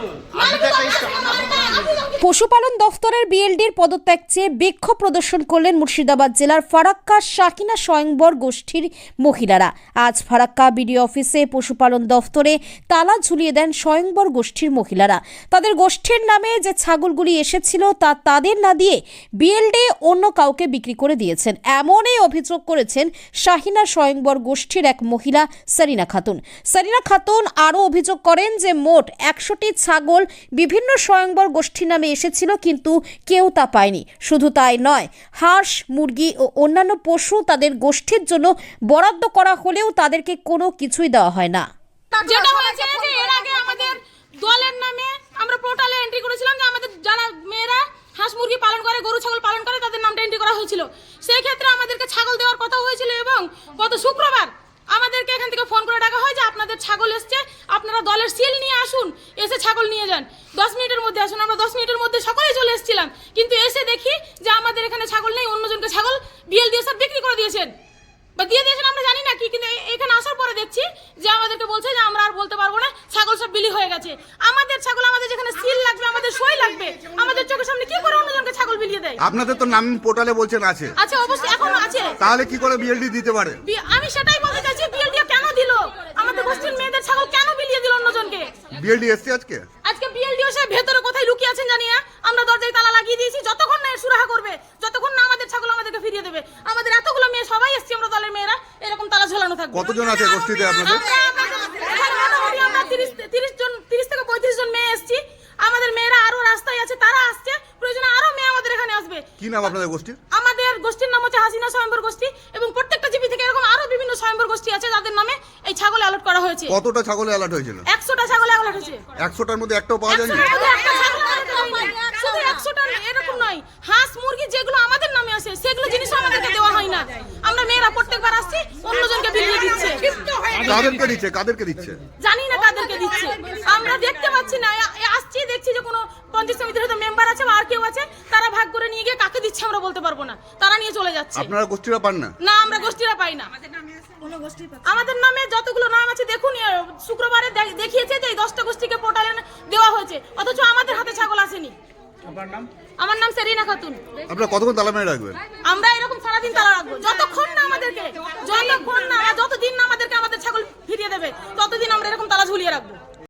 待って、待っ、পশুপালন দফতরের বিএলডির পদত্যাগ চেয়ে বিক্ষোভ প্রদর্শন করলেন মুর্শিদাবাদ জেলার ফারাক্কা শাকিনা স্বয়ংবর গোষ্ঠীর মহিলারা। আজ ফারাক্কা বিডিও অফিসে পশুপালন দফতরে তালা ঝুলিয়ে দেন স্বয়ংবর গোষ্ঠীর মহিলারা। তাদের গোষ্ঠীর নামে যে ছাগলগুলি এসেছিল তা তাদের না দিয়ে বিএলডি অন্য কাউকে বিক্রি করে দিয়েছেন। এমনই অভিযোগ করেছেন শাহিনা স্বয়ংবর গোষ্ঠীর এক মহিলা সারিনা খাতুন। সারিনা খাতুন আরও অভিযোগ করেন যে মোট একশোটি ছাগল বিভিন্ন স্বয়ংবর গোষ্ঠীর নামে এসেছিল, কিন্তু কেউ তা পায়নি। শুধু তাই নয়, হাঁস, মুরগি ও অন্যান্য পশু তাদের গোষ্ঠীর জন্য বরাদ্দ করা হলেও তাদেরকে কোনো কিছুই দেওয়া হয় না। যেটা হয়েছে এর আগে আমাদের দলের নামে আমরা পোর্টালে এন্ট্রি করেছিলাম যে আমাদের যারা মেয়েরা হাঁস, মুরগি পালন করে, গরু, ছাগল পালন করে, তাদের নামটা এন্ট্রি করা হয়েছিল। সেই ক্ষেত্রে আমাদেরকে ছাগল দেওয়ার কথা হয়েছিল এবং গত শুক্রবার আমাদেরকে এখান থেকে ফোন করে ডাকা হয় যে আপনাদের ছাগল এসছে আপনারা দলের সিল নিয়ে আসুন এসে ছাগল নিয়ে যান। দশ মিনিটের মধ্যে আসুন আমরা দশ মিনিটের মধ্যে সকলেই চলে এসেছিলাম। কিন্তু এসে দেখি যে আমাদের এখানে ছাগল নেই অন্যজনকে ছাগল বিএল দিয়ে স্যার বিক্রি করে দিয়েছেন। বা দিয়ে দিয়েছেন আমরা জানি না কি কিন্তু এখানে আসার পরে দেখছি যে আমাদেরকে বলছে যে আমরা আর বলতে পারব না ছাগল সব বিলি হয়ে গেছে। আমাদের ছাগল আমাদের যেখানে সিল লাগবে আমাদের সই লাগবে আমাদের চোখের সামনে কি করে অন্যজনকে ছাগল বিলিয়ে দেয়? আপনাদের তো নাম পোর্টালে বলছেন আছে। আচ্ছা অবশ্যই এখনও আছে। তাহলে কি করে বিএলডি দিতে পারে? আমি সেটাই বলতে চাইছি বিএলডিও কেন দিল আমাদের গোষ্ঠীর মেয়েদের ছাগল কেন বিলিয়ে দিল অন্যজনকে বিএলডি এসছে আজকে? আজকে বিএলডিও সে ভেতরে কোথায় লুকিয়ে আছেন জানি না আমরা দরজায় তালা লাগিয়ে দিয়েছি যতক্ষণ না এর সুরাহা করবে যতক্ষণ না আমাদের ছাগল আমাদেরকে ফিরিয়ে দেবে। আমাদের এতগুলো মেয়ে সবাই এসছি আমরা দলের মেয়েরা এরকম তালা ঝোলানো থাকবে। কতজন আছে গোষ্ঠীতে আপনাদের আমরা এখানে মোটামুটি আমরা 30 30 জন 30 থেকে 35 জন মেয়ে এসেছি। আমাদের মেয়েরা আরও রাস্তায় আছে তারা আসছে। প্রয়োজনে আরও মেয়ে আমাদের এখানে আসবে। কি নাম আপনাদের গোষ্ঠীর? আমাদের গোষ্ঠীর নাম হচ্ছে হাসিনা স্বয়ম্বর গোষ্ঠী এবং প্রত্যেকটা জিপি থেকে এরকম আরও বিভিন্ন স্বয়ম্বর গোষ্ঠী আছে যাদের নামে এই ছাগল অ্যালট করা হয়েছে। কতটা ছাগলে অ্যালার্ট হয়েছিল? একশোটা ছাগল অ্যালট হয়েছে। একশোটার মধ্যে একটাও পাওয়া যায়নি। শুধু এরকম নয়। হাঁস মুরগি যেগুলো আমাদের নামে আছে সেগুলো জিনিস আমাদেরকে দেওয়া হয় না। আমরা মেয়েরা প্রত্যেকবার আসছি অন্যজনকে বিলিয়ে দিচ্ছে। কাদেরকে দিচ্ছে? কাদেরকে দিচ্ছে? জানি না কাদেরকে দিচ্ছে। আমরা দেখতে পাচ্ছি না। আসছি দেখছি যে কোনো পঞ্চায়েত সমিতির হয়তো মেম্বার আছে বা আর কেউ আছে। তারা ভাগ করে নিয়ে গিয়ে কাকে দিচ্ছে আমরা বলতে পারব না। তারা নিয়ে চলে যাচ্ছে। আপনারা গোষ্ঠীরা পান না? না আমরা গোষ্ঠীরা পাই না। আমাদের নামে যতগুলো নাম আছে দেখুন শুক্রবারে দেখিয়েছে যে এই দশটা গোষ্ঠীকে পোর্টালে দেওয়া হয়েছে। অথচ আমাদের হাতে ছাগল আসেনি। আমার নাম সেরিনা খাতুন। আপনারা কতক্ষণ তালা মেরে রাখবেন? আমরা এরকম সারাদিন তালা রাখব। যতক্ষণ না আমাদেরকে